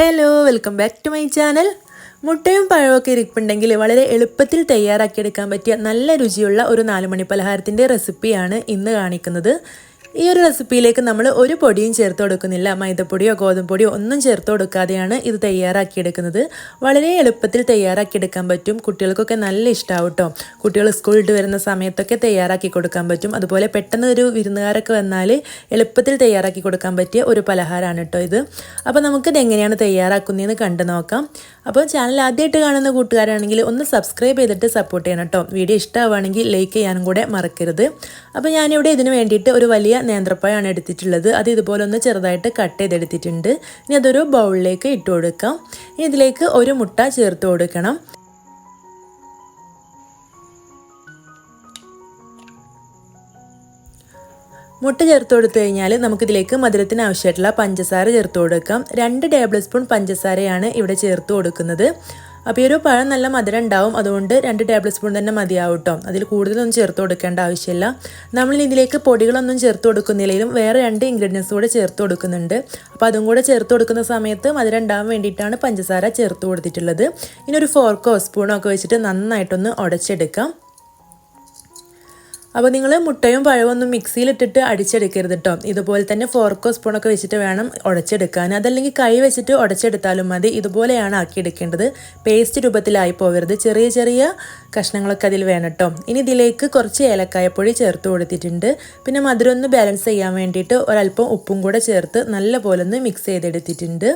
Hello welcome back to my channel മുട്ടയും പഴമൊക്കെ ഇരിപ്പുണ്ടെങ്കിൽ വളരെ എളുപ്പത്തിൽ തയ്യാറാക്കിയെടുക്കാൻ പറ്റിയ നല്ല രുചിയുള്ള ഒരു നാലുമണി പലഹാരത്തിന്റെ റെസിപ്പിയാണ് ഇന്ന് കാണിക്കുന്നത്. ഈ ഒരു റെസിപ്പിയിലേക്ക് നമ്മൾ ഒരു പൊടിയും ചേർത്ത് കൊടുക്കുന്നില്ല. മൈദപ്പൊടിയോ ഗോതമ്പൊടിയോ ഒന്നും ചേർത്ത് കൊടുക്കാതെയാണ് ഇത് തയ്യാറാക്കിയെടുക്കുന്നത്. വളരെ എളുപ്പത്തിൽ തയ്യാറാക്കിയെടുക്കാൻ പറ്റും. കുട്ടികൾക്കൊക്കെ നല്ല ഇഷ്ടമാവും കേട്ടോ കുട്ടികൾ സ്കൂളിൽ വരുന്ന സമയത്തൊക്കെ തയ്യാറാക്കി കൊടുക്കാൻ പറ്റും. അതുപോലെ പെട്ടെന്ന് ഒരു വിരുന്നുകാരൊക്കെ വന്നാൽ എളുപ്പത്തിൽ തയ്യാറാക്കി കൊടുക്കാൻ പറ്റിയ ഒരു പലഹാരമാണ് കേട്ടോ ഇത്. അപ്പോൾ നമുക്കിത് എങ്ങനെയാണ് തയ്യാറാക്കുന്നതെന്ന് കണ്ടു നോക്കാം. അപ്പോൾ ചാനൽ ആദ്യമായിട്ട് കാണുന്ന കൂട്ടുകാരാണെങ്കിൽ ഒന്ന് സബ്സ്ക്രൈബ് ചെയ്തിട്ട് സപ്പോർട്ട് ചെയ്യണം കേട്ടോ വീഡിയോ ഇഷ്ടമാവുകയാണെങ്കിൽ ലൈക്ക് ചെയ്യാനും കൂടെ മറക്കരുത്. അപ്പോൾ ഞാനിവിടെ ഇതിന് വേണ്ടിയിട്ട് ഒരു വലിയ നേന്ത്രപ്പഴമാണ് എടുത്തിട്ടുള്ളത്. അത് ഇതുപോലെ ഒന്ന് ചെറുതായിട്ട് കട്ട് ചെയ്തെടുത്തിട്ടുണ്ട്. ഇനി അതൊരു ബൗളിലേക്ക് ഇട്ട് കൊടുക്കാം. ഇനി ഇതിലേക്ക് ഒരു മുട്ട ചേർത്ത് കൊടുക്കണം. മുട്ട ചേർത്ത് കൊടുത്തു കഴിഞ്ഞാൽ നമുക്കിതിലേക്ക് മധുരത്തിന് ആവശ്യമായിട്ടുള്ള പഞ്ചസാര ചേർത്ത് കൊടുക്കാം. രണ്ട് ടേബിൾ സ്പൂൺ പഞ്ചസാരയാണ് ഇവിടെ ചേർത്ത് കൊടുക്കുന്നത്. അപ്പോൾ ഈ ഒരു പഴം നല്ല മധുരം ഉണ്ടാവും. അതുകൊണ്ട് രണ്ട് ടേബിൾ സ്പൂൺ തന്നെ മതിയാവും കേട്ടോ അതിൽ കൂടുതലൊന്നും ചേർത്ത് കൊടുക്കേണ്ട ആവശ്യമില്ല. നമ്മൾ ഇതിലേക്ക് പൊടികളൊന്നും ചേർത്ത് കൊടുക്കുന്നില്ലെങ്കിലും വേറെ രണ്ട് ഇൻഗ്രീഡിയൻസ് കൂടെ ചേർത്ത് കൊടുക്കുന്നുണ്ട്. അപ്പോൾ അതും കൂടെ ചേർത്ത് കൊടുക്കുന്ന സമയത്ത് മധുരം ഉണ്ടാവാൻ വേണ്ടിയിട്ടാണ് പഞ്ചസാര ചേർത്ത് കൊടുത്തിട്ടുള്ളത്. ഇനി ഒരു ഫോർക്കോ സ്പൂണോ ഒക്കെ വെച്ചിട്ട് നന്നായിട്ടൊന്ന് ഉടച്ചെടുക്കാം. അപ്പോൾ നിങ്ങൾ മുട്ടയും പഴവും ഒന്നും മിക്സിയിലിട്ടിട്ട് അടിച്ചെടുക്കരുത് കേട്ടോ ഇതുപോലെ തന്നെ ഫോർക്കോ സ്പൂണൊക്കെ വെച്ചിട്ട് വേണം ഉടച്ചെടുക്കാൻ. അതല്ലെങ്കിൽ കൈ വെച്ചിട്ട് ഉടച്ചെടുത്താലും മതി. ഇതുപോലെയാണ് ആക്കിയെടുക്കേണ്ടത്. പേസ്റ്റ് രൂപത്തിലായി പോകരുത് ചെറിയ ചെറിയ കഷ്ണങ്ങളൊക്കെ അതിൽ വേണം കേട്ടോ ഇനി ഇതിലേക്ക് കുറച്ച് ഏലക്കായപ്പൊടി ചേർത്ത് കൊടുത്തിട്ടുണ്ട്. പിന്നെ മധുരം ഒന്ന് ബാലൻസ് ചെയ്യാൻ വേണ്ടിയിട്ട് ഒരല്പം ഉപ്പും കൂടെ ചേർത്ത് നല്ല പോലെ ഒന്ന് മിക്സ് ചെയ്തെടുത്തിട്ടുണ്ട്.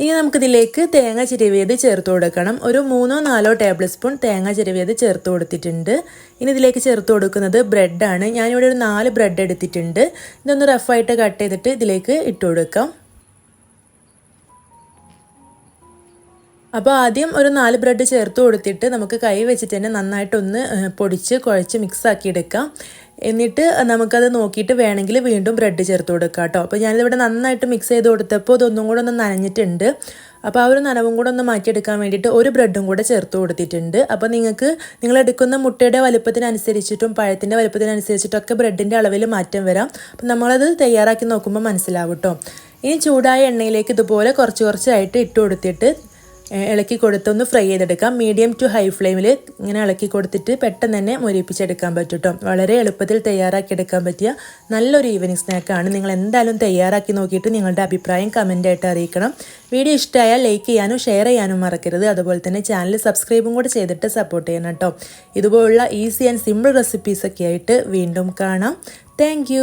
ഇനി നമുക്കിതിലേക്ക് തേങ്ങ ചിരവിയത് ചേർത്ത് കൊടുക്കണം. ഒരു മൂന്നോ നാലോ ടേബിൾ സ്പൂൺ തേങ്ങ ചിരവിയത് ചേർത്ത് കൊടുത്തിട്ടുണ്ട്. ഇനി ഇതിലേക്ക് ചേർത്ത് കൊടുക്കുന്നത് ബ്രെഡാണ് ഞാനിവിടെ ഒരു നാല് ബ്രെഡ് എടുത്തിട്ടുണ്ട്. ഇതൊന്ന് റഫായിട്ട് കട്ട് ചെയ്തിട്ട് ഇതിലേക്ക് ഇട്ട് കൊടുക്കാം. അപ്പോൾ ആദ്യം ഒരു നാല് ബ്രെഡ് ചേർത്ത് കൊടുത്തിട്ട് നമുക്ക് കൈ വെച്ചിട്ട് തന്നെ നന്നായിട്ടൊന്ന് പൊടിച്ച് കുഴച്ച് മിക്സ് ആക്കി എടുക്കാം. എന്നിട്ട് നമുക്കത് നോക്കിയിട്ട് വേണമെങ്കിൽ വീണ്ടും ബ്രെഡ് ചേർത്ത് കൊടുക്കാം കേട്ടോ. അപ്പോൾ ഞാനിതിവിടെ നന്നായിട്ട് മിക്സ് ചെയ്ത് കൊടുത്തപ്പോൾ ഇതൊന്നും കൂടെ ഒന്ന് നനഞ്ഞിട്ടുണ്ട്. അപ്പോൾ ആ ഒരു നനവും കൂടെ ഒന്ന് മാറ്റിയെടുക്കാൻ വേണ്ടിയിട്ട് ഒരു ബ്രെഡും കൂടെ ചേർത്ത് കൊടുത്തിട്ടുണ്ട്. അപ്പോൾ നിങ്ങൾക്ക് നിങ്ങൾ എടുക്കുന്ന മുട്ടയുടെ വലുപ്പത്തിനനുസരിച്ചിട്ടും പഴത്തിന്റെ വലുപ്പത്തിനനുസരിച്ചിട്ടൊക്കെ ബ്രെഡിന്റെ അളവിൽ മാറ്റം വരാം. അപ്പം നമ്മളത് തയ്യാറാക്കി നോക്കുമ്പോൾ മനസ്സിലാവും കേട്ടോ. ഇനി ചൂടായ എണ്ണയിലേക്ക് ഇതുപോലെ കുറച്ച് കുറച്ചായിട്ട് ഇട്ട് കൊടുത്തിട്ട് ഇളക്കി കൊടുത്തൊന്ന് ഫ്രൈ ചെയ്തെടുക്കാം. മീഡിയം ടു ഹൈ ഫ്ലെയിമിൽ ഇങ്ങനെ ഇളക്കി കൊടുത്തിട്ട് പെട്ടെന്ന് തന്നെ മുരിപ്പിച്ചെടുക്കാൻ പറ്റും കേട്ടോ വളരെ എളുപ്പത്തിൽ തയ്യാറാക്കി എടുക്കാൻ പറ്റിയ നല്ലൊരു ഈവനിങ് സ്നാക്കാണ് നിങ്ങൾ എന്തായാലും തയ്യാറാക്കി നോക്കിയിട്ട് നിങ്ങളുടെ അഭിപ്രായം കമന്റായിട്ട് അറിയിക്കണം. വീഡിയോ ഇഷ്ടമായാൽ ലൈക്ക് ചെയ്യാനും ഷെയർ ചെയ്യാനും മറക്കരുത്. അതുപോലെ തന്നെ ചാനൽ സബ്സ്ക്രൈബും കൂടെ ചെയ്തിട്ട് സപ്പോർട്ട് ചെയ്യണം കേട്ടോ. ഇതുപോലുള്ള ഈസി ആൻഡ് സിമ്പിൾ റെസിപ്പീസൊക്കെ ആയിട്ട് വീണ്ടും കാണാം. താങ്ക്